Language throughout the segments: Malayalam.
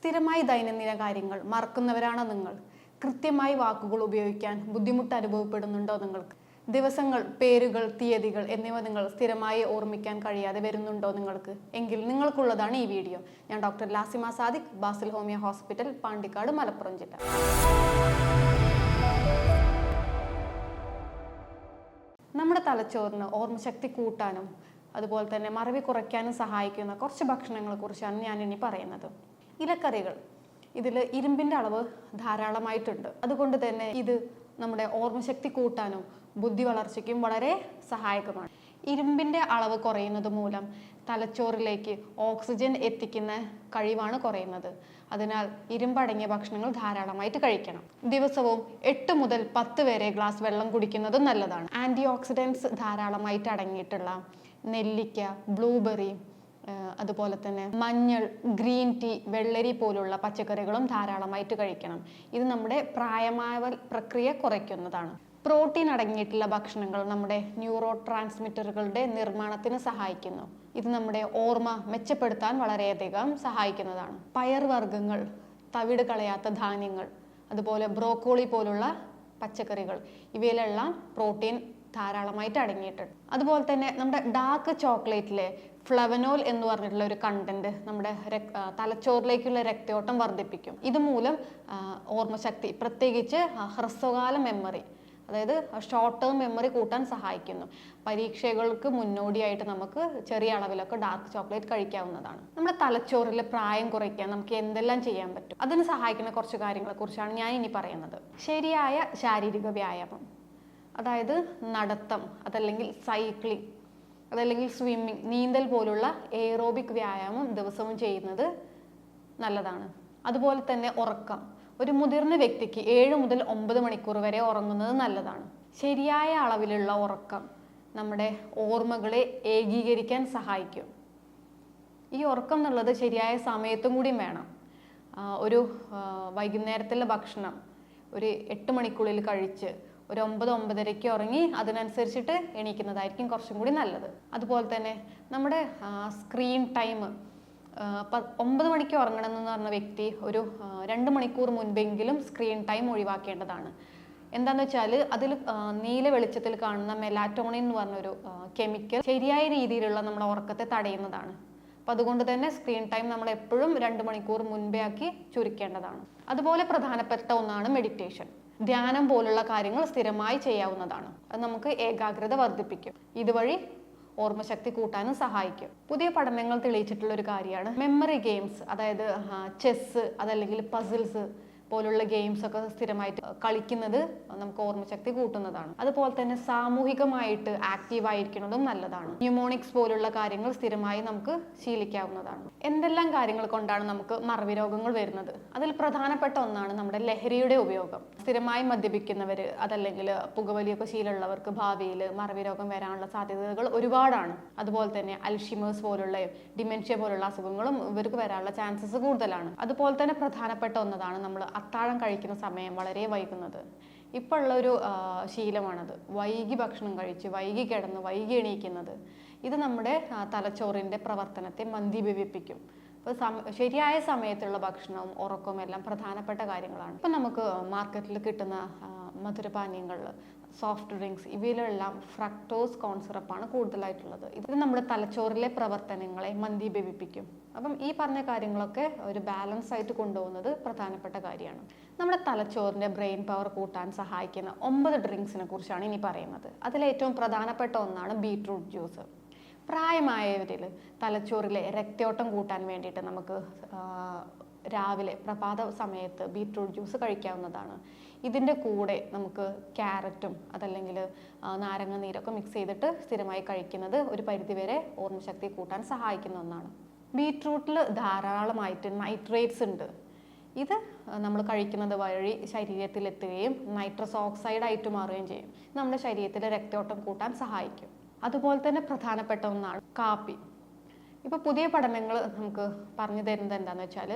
സ്ഥിരമായി ദൈനംദിന കാര്യങ്ങൾ മറക്കുന്നവരാണോ നിങ്ങൾ. കൃത്യമായി വാക്കുകൾ ഉപയോഗിക്കാൻ ബുദ്ധിമുട്ട് അനുഭവപ്പെടുന്നുണ്ടോ നിങ്ങൾക്ക്? ദിവസങ്ങൾ പേരുകൾ തീയതികൾ എന്നിവ നിങ്ങൾ സ്ഥിരമായി ഓർമ്മിക്കാൻ കഴിയാതെ വരുന്നുണ്ടോ നിങ്ങൾക്ക്? എങ്കിൽ നിങ്ങൾക്കുള്ളതാണ് ഈ വീഡിയോ. ഞാൻ doctor Lasima Sadiq Basil homeo hospital Pandikkad Malappuram ജില്ല. നമ്മുടെ തലച്ചോറിന് ഓർമ്മശക്തി കൂട്ടാനും അതുപോലെ തന്നെ മറവി കുറയ്ക്കാനും സഹായിക്കുന്ന കുറച്ച് ഭക്ഷണങ്ങളെ കുറിച്ചാണ് ഞാൻ ഇനി പറയുന്നത്. ഇലക്കറികൾ. ഇതിൽ ഇരുമ്പിന്റെ അളവ് ധാരാളമായിട്ടുണ്ട്. അതുകൊണ്ട് തന്നെ ഇത് നമ്മുടെ ഓർമ്മശക്തി കൂട്ടാനും ബുദ്ധി വളർച്ചയ്ക്കും വളരെ സഹായകമാണ്. ഇരുമ്പിന്റെ അളവ് കുറയുന്നത് മൂലം തലച്ചോറിലേക്ക് ഓക്സിജൻ എത്തിക്കുന്ന കഴിവാണ് കുറയുന്നത്. അതിനാൽ ഇരുമ്പടങ്ങിയ ഭക്ഷണങ്ങൾ ധാരാളമായിട്ട് കഴിക്കണം. ദിവസവും എട്ട് മുതൽ പത്ത് വരെ ഗ്ലാസ് വെള്ളം കുടിക്കുന്നതും നല്ലതാണ്. ആന്റി ഓക്സിഡൻസ് ധാരാളമായിട്ട് അടങ്ങിയിട്ടുള്ള നെല്ലിക്ക ബ്ലൂബെറി അതുപോലെ തന്നെ മഞ്ഞൾ ഗ്രീൻ ടീ വെള്ളരി പോലുള്ള പച്ചക്കറികളും ധാരാളമായിട്ട് കഴിക്കണം. ഇത് നമ്മുടെ പ്രായമാവൽ പ്രക്രിയ കുറയ്ക്കുന്നതാണ്. പ്രോട്ടീൻ അടങ്ങിയിട്ടുള്ള ഭക്ഷണങ്ങൾ നമ്മുടെ ന്യൂറോ ട്രാൻസ്മിറ്ററുകളുടെ നിർമ്മാണത്തിന് സഹായിക്കുന്നു. ഇത് നമ്മുടെ ഓർമ്മ മെച്ചപ്പെടുത്താൻ വളരെയധികം സഹായിക്കുന്നതാണ്. പയർവർഗങ്ങൾ തവിട് കളയാത്ത ധാന്യങ്ങൾ അതുപോലെ ബ്രോക്കോളി പോലുള്ള പച്ചക്കറികൾ ഇവയിലെല്ലാം പ്രോട്ടീൻ ധാരാളമായിട്ട് അടങ്ങിയിട്ടുണ്ട്. അതുപോലെ തന്നെ നമ്മുടെ ഡാർക്ക് ചോക്ലേറ്റിലെ ഫ്ലവനോൽ എന്ന് പറഞ്ഞിട്ടുള്ള ഒരു കണ്ടന്റ് നമ്മുടെ തലച്ചോറിലേക്കുള്ള രക്തയോട്ടം വർദ്ധിപ്പിക്കും. ഇതുമൂലം ഓർമ്മശക്തി പ്രത്യേകിച്ച് ഹ്രസ്വകാല മെമ്മറി അതായത് ഷോർട്ട് ടേം മെമ്മറി കൂട്ടാൻ സഹായിക്കുന്നു. പരീക്ഷകൾക്ക് മുന്നോടിയായിട്ട് നമുക്ക് ചെറിയ അളവിലൊക്കെ ഡാർക്ക് ചോക്ലേറ്റ് കഴിക്കാവുന്നതാണ്. നമ്മുടെ തലച്ചോറിൽ പ്രായം കുറയ്ക്കാൻ നമുക്ക് എന്തെല്ലാം ചെയ്യാൻ പറ്റും? അതിന് സഹായിക്കുന്ന കുറച്ച് കാര്യങ്ങളെ കുറിച്ചാണ് ഞാൻ ഇനി പറയുന്നത്. ശരിയായ ശാരീരിക വ്യായാമം അതായത് നടത്തം അതല്ലെങ്കിൽ സൈക്ലിംഗ് അതല്ലെങ്കിൽ സ്വിമ്മിങ് നീന്തൽ പോലുള്ള എയറോബിക് വ്യായാമം ദിവസവും ചെയ്യുന്നത് നല്ലതാണ്. അതുപോലെ തന്നെ ഉറക്കം. ഒരു മുതിർന്ന വ്യക്തിക്ക് ഏഴ് മുതൽ ഒമ്പത് മണിക്കൂർ വരെ ഉറങ്ങുന്നത് നല്ലതാണ്. ശരിയായ അളവിലുള്ള ഉറക്കം നമ്മുടെ ഓർമ്മകളെ ഏകീകരിക്കാൻ സഹായിക്കും. ഈ ഉറക്കം എന്നുള്ളത് ശരിയായ സമയത്തും കൂടി വേണം. ഒരു വൈകുന്നേരത്തിലെ ഭക്ഷണം ഒരു എട്ട് മണിക്കുള്ളിൽ കഴിച്ച് ഒരു ഒമ്പത് ഒമ്പതരയ്ക്ക് ഉറങ്ങി അതിനനുസരിച്ചിട്ട് എണീക്കുന്നതായിരിക്കും കുറച്ചും കൂടി നല്ലത്. അതുപോലെ തന്നെ നമ്മുടെ സ്ക്രീൻ ടൈം ഒമ്പത് മണിക്ക് ഉറങ്ങണം എന്ന് പറഞ്ഞ വ്യക്തി ഒരു രണ്ട് മണിക്കൂർ മുൻപെങ്കിലും സ്ക്രീൻ ടൈം ഒഴിവാക്കേണ്ടതാണ്. എന്താണെന്ന് വെച്ചാൽ അതിൽ നീല വെളിച്ചത്തിൽ കാണുന്ന മെലാറ്റോണിൻ എന്ന് പറഞ്ഞൊരു കെമിക്കൽ ശരിയായ രീതിയിലുള്ള നമ്മുടെ ഉറക്കത്തെ തടയുന്നതാണ്. അപ്പം അതുകൊണ്ട് തന്നെ സ്ക്രീൻ ടൈം നമ്മൾ എപ്പോഴും രണ്ട് മണിക്കൂർ മുൻപേ ആക്കി ചുരുക്കേണ്ടതാണ്. അതുപോലെ പ്രധാനപ്പെട്ട ഒന്നാണ് മെഡിറ്റേഷൻ ധ്യാനം പോലുള്ള കാര്യങ്ങൾ സ്ഥിരമായി ചെയ്യാവുന്നതാണ്. അത് നമുക്ക് ഏകാഗ്രത വർദ്ധിപ്പിക്കും. ഇതുവഴി ഓർമ്മശക്തി കൂട്ടാനും സഹായിക്കും. പുതിയ പഠനങ്ങൾ തെളിയിച്ചിട്ടുള്ള ഒരു കാര്യമാണ്. മെമ്മറി ഗെയിംസ് അതായത് ചെസ്സ് അതല്ലെങ്കിൽ പസിൽസ് പോലുള്ള ഗെയിംസ് ഒക്കെ സ്ഥിരമായിട്ട് കളിക്കുന്നത് നമുക്ക് ഓർമ്മശക്തി കൂട്ടുന്നതാണ്. അതുപോലെ തന്നെ സാമൂഹികമായിട്ട് ആക്റ്റീവ് ആയിരിക്കുന്നതും നല്ലതാണ്. ന്യൂമോണിക്സ് പോലുള്ള കാര്യങ്ങൾ സ്ഥിരമായി നമുക്ക് ശീലിക്കാവുന്നതാണ്. എന്തെല്ലാം കാര്യങ്ങൾ കൊണ്ടാണ് നമുക്ക് മറവി രോഗങ്ങൾ വരുന്നത്? അതിൽ പ്രധാനപ്പെട്ട ഒന്നാണ് നമ്മുടെ ലഹരിയുടെ ഉപയോഗം. സ്ഥിരമായി മദ്യപിക്കുന്നവർ അതല്ലെങ്കിൽ പുകവലിയൊക്കെ ശീലമുള്ളവർക്ക് ഭാവിയിൽ മറവി രോഗം വരാനുള്ള സാധ്യതകൾ ഒരുപാടാണ്. അതുപോലെ തന്നെ അൽഷിമേഴ്സ് പോലുള്ള ഡിമെൻഷ്യ പോലുള്ള അസുഖങ്ങളും ഇവർക്ക് വരാനുള്ള ചാൻസസ് കൂടുതലാണ്. അതുപോലെ തന്നെ പ്രധാനപ്പെട്ട ഒന്നതാണ് നമ്മൾ അത്താഴം കഴിക്കുന്ന സമയം വളരെ വൈകുന്നത്. ഇപ്പോൾ ഉള്ളൊരു ശീലമാണത്. വൈകി ഭക്ഷണം കഴിച്ച് വൈകി കിടന്ന് വൈകി എണീക്കുന്നത്. ഇത് നമ്മുടെ തലച്ചോറിന്റെ പ്രവർത്തനത്തെ മന്ദീഭവിപ്പിക്കും. അപ്പോൾ സമ ശരിയായ സമയത്തുള്ള ഭക്ഷണവും ഉറക്കവും എല്ലാം പ്രധാനപ്പെട്ട കാര്യങ്ങളാണ്. ഇപ്പം നമുക്ക് മാർക്കറ്റിൽ കിട്ടുന്ന മധുരപാനീയങ്ങളിൽ സോഫ്റ്റ് ഡ്രിങ്ക്സ് ഇവയിലെല്ലാം ഫ്രക്ടോസ് കോൺസിറപ്പാണ് കൂടുതലായിട്ടുള്ളത്. ഇത് നമ്മുടെ തലച്ചോറിലെ പ്രവർത്തനങ്ങളെ മന്ദീഭവിപ്പിക്കും. അപ്പം ഈ പറഞ്ഞ കാര്യങ്ങളൊക്കെ ഒരു ബാലൻസ് ആയിട്ട് കൊണ്ടുപോകുന്നത് പ്രധാനപ്പെട്ട കാര്യമാണ്. നമ്മുടെ തലച്ചോറിന്റെ ബ്രെയിൻ പവർ കൂട്ടാൻ സഹായിക്കുന്ന ഒമ്പത് ഡ്രിങ്ക്സിനെ കുറിച്ചാണ് ഇനി പറയുന്നത്. അതിലേറ്റവും പ്രധാനപ്പെട്ട ഒന്നാണ് ബീട്രൂട്ട് ജ്യൂസ് പ്രായമായവരിൽ തലച്ചോറിലെ രക്തയോട്ടം കൂട്ടാൻ വേണ്ടിയിട്ട് നമുക്ക് രാവിലെ പ്രഭാത സമയത്ത് ബീട്രൂട്ട് ജ്യൂസ് കഴിക്കാവുന്നതാണ്. ഇതിന്റെ കൂടെ നമുക്ക് ക്യാരറ്റും അതല്ലെങ്കിൽ നാരങ്ങ നീരൊക്കെ മിക്സ് ചെയ്തിട്ട് സ്ഥിരമായി കഴിക്കുന്നത് ഒരു പരിധിവരെ ഓർമ്മശക്തി കൂട്ടാൻ സഹായിക്കുന്ന ഒന്നാണ്. ബീട്രൂട്ടിൽ ധാരാളമായിട്ട് നൈട്രേറ്റ്സ് ഉണ്ട്. ഇത് നമ്മൾ കഴിക്കുന്നത് വഴി ശരീരത്തിലെത്തുകയും നൈട്രസ് ഓക്സൈഡ് ആയിട്ട് മാറുകയും ചെയ്യും. നമ്മുടെ ശരീരത്തിലെ രക്തയോട്ടം കൂട്ടാൻ സഹായിക്കും. അതുപോലെ തന്നെ പ്രധാനപ്പെട്ട ഒന്നാണ് കാപ്പി. ഇപ്പോൾ പുതിയ പഠനങ്ങൾ നമുക്ക് പറഞ്ഞു തരുന്നത് എന്താണെന്ന് വെച്ചാൽ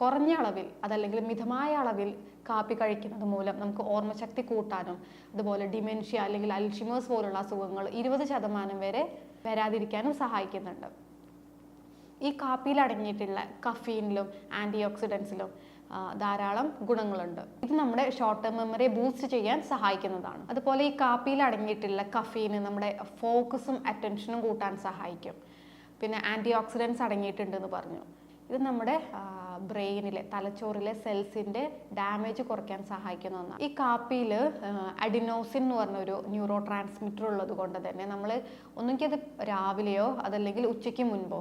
കുറഞ്ഞ അളവിൽ അതല്ലെങ്കിൽ മിതമായ അളവിൽ കാപ്പി കഴിക്കുന്നത് മൂലം നമുക്ക് ഓർമ്മശക്തി കൂട്ടാനും അതുപോലെ ഡിമെൻഷ്യ അല്ലെങ്കിൽ അൽഷിമേഴ്സ് പോലുള്ള അസുഖങ്ങൾ ഇരുപത് ശതമാനം വരെ വരാതിരിക്കാനും സഹായിക്കുന്നുണ്ട്. ഈ കാപ്പിയിൽ അടങ്ങിയിട്ടുള്ള കഫീനിലും ആന്റി ഓക്സിഡൻസിലും ധാരാളം ഗുണങ്ങളുണ്ട്. ഇത് നമ്മുടെ ഷോർട്ട് ടേം മെമ്മറിയെ ബൂസ്റ്റ് ചെയ്യാൻ സഹായിക്കുന്നതാണ്. അതുപോലെ ഈ കാപ്പിയിൽ അടങ്ങിയിട്ടുള്ള കഫീന് നമ്മുടെ ഫോക്കസും അറ്റൻഷനും കൂട്ടാൻ സഹായിക്കും. പിന്നെ ആന്റി ഓക്സിഡൻസ് അടങ്ങിയിട്ടുണ്ടെന്ന് പറഞ്ഞു. ഇത് നമ്മുടെ ബ്രെയിനിലെ തലച്ചോറിലെ സെൽസിന്റെ ഡാമേജ് കുറയ്ക്കാൻ സഹായിക്കുന്ന ഒന്നാണ്. ഈ കാപ്പിയിൽ അഡിനോസിൻ എന്ന് പറഞ്ഞ ഒരു ന്യൂറോ ട്രാൻസ്മിറ്റർ ഉള്ളത് കൊണ്ട് തന്നെ നമ്മൾ ഒന്നുകിൽ അത് രാവിലെയോ അതല്ലെങ്കിൽ ഉച്ചയ്ക്ക് മുൻപോ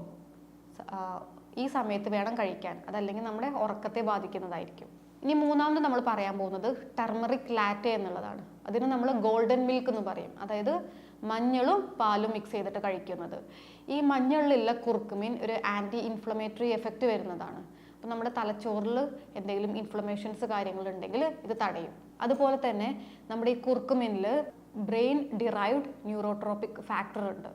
ഈ സമയത്ത് വേണം കഴിക്കാൻ. അതല്ലെങ്കിൽ നമ്മുടെ ഉറക്കത്തെ ബാധിക്കുന്നതായിരിക്കും. ഇനി മൂന്നാമത് നമ്മൾ പറയാൻ പോകുന്നത് ടർമറിക് ലാറ്റ എന്നുള്ളതാണ്. അതിന് നമ്മൾ ഗോൾഡൻ മിൽക്ക് എന്ന് പറയും. അതായത് മഞ്ഞളും പാലും മിക്സ് ചെയ്തിട്ട് കഴിക്കുന്നത്. ഈ മഞ്ഞളിലുള്ള കുറുക്കുമീൻ ഒരു ആന്റി ഇൻഫ്ലമേറ്ററി എഫക്റ്റ് വരുന്നതാണ്. അപ്പം നമ്മുടെ തലച്ചോറിൽ എന്തെങ്കിലും ഇൻഫ്ലമേഷൻസ് കാര്യങ്ങളുണ്ടെങ്കിൽ ഇത് തടയും. അതുപോലെ തന്നെ നമ്മുടെ ഈ കുർക്കുമിനിൽ ബ്രെയിൻ ഡിറൈവ്ഡ് ന്യൂറോട്രോപ്പിക് ഫാക്ടർ ഉണ്ട്.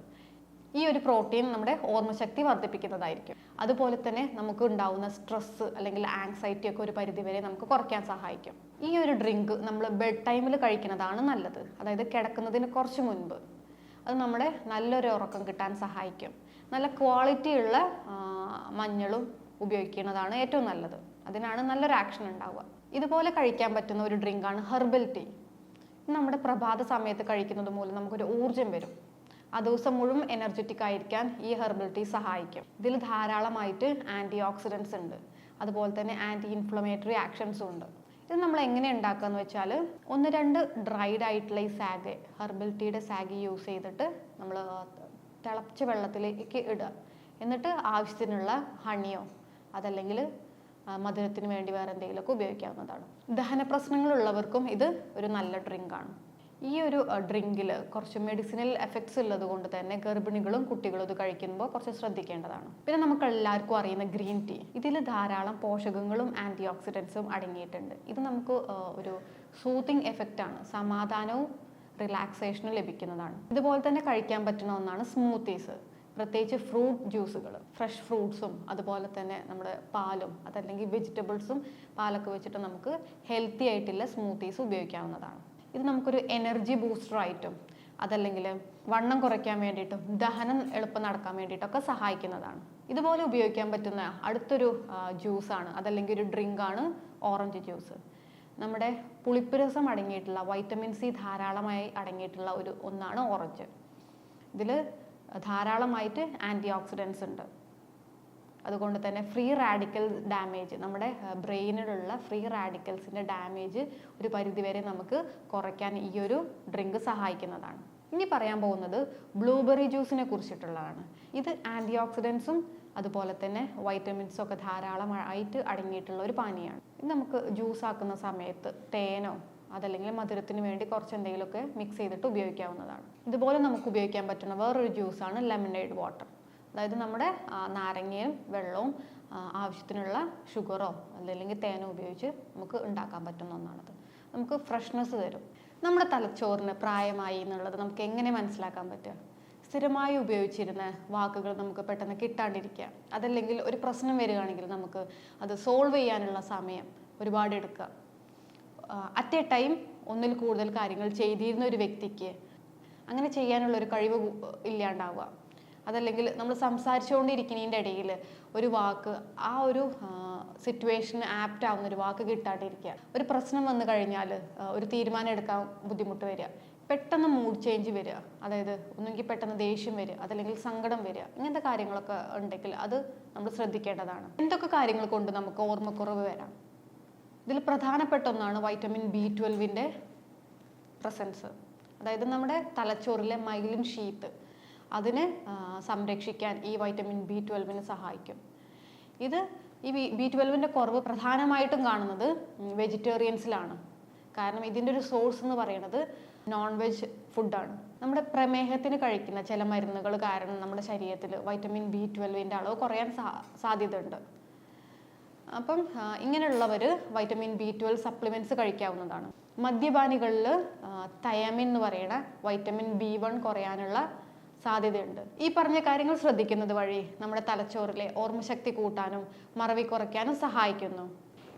ഈ ഒരു പ്രോട്ടീൻ നമ്മുടെ ഓർമ്മശക്തി വർദ്ധിപ്പിക്കുന്നതായിരിക്കും. അതുപോലെ തന്നെ നമുക്ക് ഉണ്ടാവുന്ന സ്ട്രെസ് അല്ലെങ്കിൽ ആങ്സൈറ്റി ഒക്കെ ഒരു പരിധിവരെ നമുക്ക് കുറയ്ക്കാൻ സഹായിക്കും. ഈ ഒരു ഡ്രിങ്ക് നമ്മൾ ബെഡ് ടൈമിൽ കഴിക്കുന്നതാണ് നല്ലത്. അതായത് കിടക്കുന്നതിന് കുറച്ച് മുൻപ്. അത് നമ്മുടെ നല്ലൊരു ഉറക്കം കിട്ടാൻ സഹായിക്കും. നല്ല ക്വാളിറ്റിയുള്ള മഞ്ഞളും ഉപയോഗിക്കുന്നതാണ് ഏറ്റവും നല്ലത്. അതിനാണ് നല്ലൊരു ആക്ഷൻ ഉണ്ടാവുക. ഇതുപോലെ കഴിക്കാൻ പറ്റുന്ന ഒരു ഡ്രിങ്കാണ് ഹെർബൽ ടീ നമ്മുടെ പ്രഭാത സമയത്ത് കഴിക്കുന്നത് മൂലം നമുക്കൊരു ഊർജം വരും. ആ ദിവസം മുഴുവൻ എനർജറ്റിക് ആയിരിക്കാൻ ഈ ഹെർബൽ ടീ സഹായിക്കും. ഇതിൽ ധാരാളമായിട്ട് ആന്റി ഓക്സിഡൻസ് ഉണ്ട്. അതുപോലെ തന്നെ ആന്റി ഇൻഫ്ലമേറ്ററി ആക്ഷൻസും ഉണ്ട്. ഇത് നമ്മൾ എങ്ങനെ ഉണ്ടാക്കുക എന്ന് വെച്ചാൽ ഒന്ന് രണ്ട് ഡ്രൈഡ് ആയിട്ടുള്ള ഈ സാഗ് ഹെർബൽ ടീയുടെ സാഗ് യൂസ് ചെയ്തിട്ട് നമ്മൾ തിളച്ച വെള്ളത്തിലേക്ക് ഇടുക. എന്നിട്ട് ആവശ്യത്തിനുള്ള ഹണിയോ അതല്ലെങ്കിൽ മധുരത്തിന് വേണ്ടി വേറെ എന്തെങ്കിലുമൊക്കെ ഉപയോഗിക്കാവുന്നതാണ്. ദഹന പ്രശ്നങ്ങളുള്ളവർക്കും ഇത് ഒരു നല്ല ഡ്രിങ്കാണ് ഈ ഒരു ഡ്രിങ്കിൽ കുറച്ച് മെഡിസിനൽ എഫക്ട്സ് ഉള്ളത് കൊണ്ട് തന്നെ ഗർഭിണികളും കുട്ടികളും ഇത് കഴിക്കുമ്പോൾ കുറച്ച് ശ്രദ്ധിക്കേണ്ടതാണ്. പിന്നെ നമുക്ക് എല്ലാവർക്കും അറിയുന്ന ഗ്രീൻ ടീ ഇതിൽ ധാരാളം പോഷകങ്ങളും ആന്റി ഓക്സിഡൻസും അടങ്ങിയിട്ടുണ്ട്. ഇത് നമുക്ക് ഒരു സൂത്തിങ് എഫക്റ്റ് ആണ്. സമാധാനവും റിലാക്സേഷനും ലഭിക്കുന്നതാണ്. ഇതുപോലെ തന്നെ കഴിക്കാൻ പറ്റുന്ന ഒന്നാണ് സ്മൂത്തീസ് പ്രത്യേകിച്ച് ഫ്രൂട്ട് ജ്യൂസുകൾ ഫ്രഷ് ഫ്രൂട്ട്സും അതുപോലെ തന്നെ നമ്മുടെ പാലും അതല്ലെങ്കിൽ വെജിറ്റബിൾസും പാലൊക്കെ വെച്ചിട്ട് നമുക്ക് ഹെൽത്തി ആയിട്ടുള്ള സ്മൂത്തീസ് ഉപയോഗിക്കാവുന്നതാണ്. ഇത് നമുക്കൊരു എനർജി ബൂസ്റ്റർ ആയിട്ടും അതല്ലെങ്കിൽ വണ്ണം കുറയ്ക്കാൻ വേണ്ടിയിട്ടും ദഹനം എളുപ്പം നടക്കാൻ വേണ്ടിയിട്ടൊക്കെ സഹായിക്കുന്നതാണ്. ഇതുപോലെ ഉപയോഗിക്കാൻ പറ്റുന്ന അടുത്തൊരു ജ്യൂസാണ് അതല്ലെങ്കിൽ ഒരു ഡ്രിങ്കാണ് ഓറഞ്ച് ജ്യൂസ് നമ്മുടെ പുളിപ്പുരസം അടങ്ങിയിട്ടുള്ള വൈറ്റമിൻ സി ധാരാളമായി അടങ്ങിയിട്ടുള്ള ഒരു ഒന്നാണ് ഓറഞ്ച് ഇതിൽ ധാരാളമായിട്ട് ആന്റി ഓക്സിഡൻസ് ഉണ്ട്. അതുകൊണ്ട് തന്നെ ഫ്രീ റാഡിക്കൽ ഡാമേജ് നമ്മുടെ ബ്രെയിനിലുള്ള ഫ്രീ റാഡിക്കൽസിന്റെ ഡാമേജ് ഒരു പരിധിവരെ നമുക്ക് കുറയ്ക്കാൻ ഈ ഒരു ഡ്രിങ്ക് സഹായിക്കുന്നതാണ്. ഇനി പറയാൻ പോകുന്നത് ബ്ലൂബെറി ജ്യൂസിനെ കുറിച്ചിട്ടുള്ളതാണ്. ഇത് ആന്റി ഓക്സിഡൻസും അതുപോലെ തന്നെ വൈറ്റമിൻസും ഒക്കെ ധാരാളമായിട്ട് അടങ്ങിയിട്ടുള്ള ഒരു പാനീയമാണ്. ഇത് നമുക്ക് ജ്യൂസ് ആക്കുന്ന സമയത്ത് തേനോ അതല്ലെങ്കിൽ മധുരത്തിന് വേണ്ടി കുറച്ച് എന്തെങ്കിലുമൊക്കെ മിക്സ് ചെയ്തിട്ട് ഉപയോഗിക്കാവുന്നതാണ്. ഇതുപോലെ നമുക്ക് ഉപയോഗിക്കാൻ പറ്റുന്ന വേറൊരു ജ്യൂസാണ് ലെമണേഡ് വാട്ടർ അതായത് നമ്മുടെ നാരങ്ങയും വെള്ളവും ആവശ്യത്തിനുള്ള ഷുഗറോ അല്ലെങ്കിൽ തേനോ ഉപയോഗിച്ച് നമുക്ക് ഉണ്ടാക്കാൻ പറ്റുന്ന ഒന്നാണത്. നമുക്ക് ഫ്രഷ്നെസ് തരും. നമ്മുടെ തലച്ചോറിന് പ്രായമായി എന്നുള്ളത് നമുക്ക് എങ്ങനെ മനസ്സിലാക്കാൻ പറ്റുക? സ്ഥിരമായി ഉപയോഗിച്ചിരുന്ന വാക്കുകൾ നമുക്ക് പെട്ടെന്ന് കിട്ടാണ്ടിരിക്കുക. അതല്ലെങ്കിൽ ഒരു പ്രശ്നം വരികയാണെങ്കിൽ നമുക്ക് അത് സോൾവ് ചെയ്യാനുള്ള സമയം ഒരുപാട് എടുക്കുക. അറ്റ് എ ടൈം ഒന്നിൽ കൂടുതൽ കാര്യങ്ങൾ ചെയ്തിരുന്ന ഒരു വ്യക്തിക്ക് അങ്ങനെ ചെയ്യാനുള്ള ഒരു കഴിവ് ഇല്ലാണ്ടാവുക. അതല്ലെങ്കിൽ നമ്മൾ സംസാരിച്ചുകൊണ്ടിരിക്കുന്നതിന്റെ ഇടയിൽ ഒരു വാക്ക് ആ ഒരു സിറ്റുവേഷന് ആപ്റ്റ് ആവുന്ന ഒരു വാക്ക് കിട്ടാണ്ടിരിക്കുക. ഒരു പ്രശ്നം വന്നു കഴിഞ്ഞാൽ ഒരു തീരുമാനം എടുക്കാൻ ബുദ്ധിമുട്ട് വരിക. പെട്ടെന്ന് മൂഡ് ചേഞ്ച് വരിക. അതായത് ഒന്നുകിൽ പെട്ടെന്ന് ദേഷ്യം വരിക അതല്ലെങ്കിൽ സങ്കടം വരിക ഇങ്ങനത്തെ കാര്യങ്ങളൊക്കെ ഉണ്ടെങ്കിൽ അത് നമ്മൾ ശ്രദ്ധിക്കേണ്ടതാണ്. എന്തൊക്കെ കാര്യങ്ങൾ കൊണ്ട് നമുക്ക് ഓർമ്മക്കുറവ് വരാം? ഇതിൽ പ്രധാനപ്പെട്ട ഒന്നാണ് വൈറ്റമിൻ ബി ട്വൽവിന്റെ പ്രസൻസ് അതായത് നമ്മുടെ തലച്ചോറിലെ മൈലിൻ ഷീത്ത് അതിനെ സംരക്ഷിക്കാൻ ഈ വൈറ്റമിൻ ബി ട്വൽവിന് സഹായിക്കും. ഇത് ഈ ബി ട്വൽവിന്റെ കുറവ് പ്രധാനമായിട്ടും കാണുന്നത് വെജിറ്റേറിയൻസിലാണ് കാരണം ഇതിന്റെ ഒരു സോഴ്സ് എന്ന് പറയുന്നത് നോൺ വെജ് ഫുഡാണ് നമ്മുടെ പ്രമേഹത്തിന് കഴിക്കുന്ന ചില മരുന്നുകൾ കാരണം നമ്മുടെ ശരീരത്തിൽ വൈറ്റമിൻ ബി ട്വൽവിന്റെ അളവ് കുറയാൻ സാധ്യതയുണ്ട്. അപ്പം ഇങ്ങനെയുള്ളവർ വൈറ്റമിൻ ബി ട്വൽവ് സപ്ലിമെന്റ്സ് കഴിക്കാവുന്നതാണ്. മദ്യപാനികളിൽ തയാമിൻ എന്ന് പറയുന്ന വൈറ്റമിൻ ബി വൺ കുറയാനുള്ള സാധ്യതയുണ്ട്. ഈ പറഞ്ഞ കാര്യങ്ങൾ ശ്രദ്ധിക്കുന്നത് വഴി നമ്മുടെ തലച്ചോറിലെ ഓർമ്മശക്തി കൂട്ടാനും മറവി കുറയ്ക്കാനും സഹായിക്കുന്നു.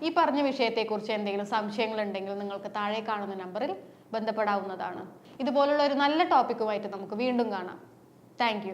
ഈ പറഞ്ഞ വിഷയത്തെക്കുറിച്ച് എന്തെങ്കിലും സംശയങ്ങളുണ്ടെങ്കിൽ നിങ്ങൾക്ക് താഴെ കാണുന്ന നമ്പറിൽ ബന്ധപ്പെടാവുന്നതാണ്. ഇതുപോലുള്ള ഒരു നല്ല ടോപ്പിക്കുമായിട്ട് നമുക്ക് വീണ്ടും കാണാം. താങ്ക്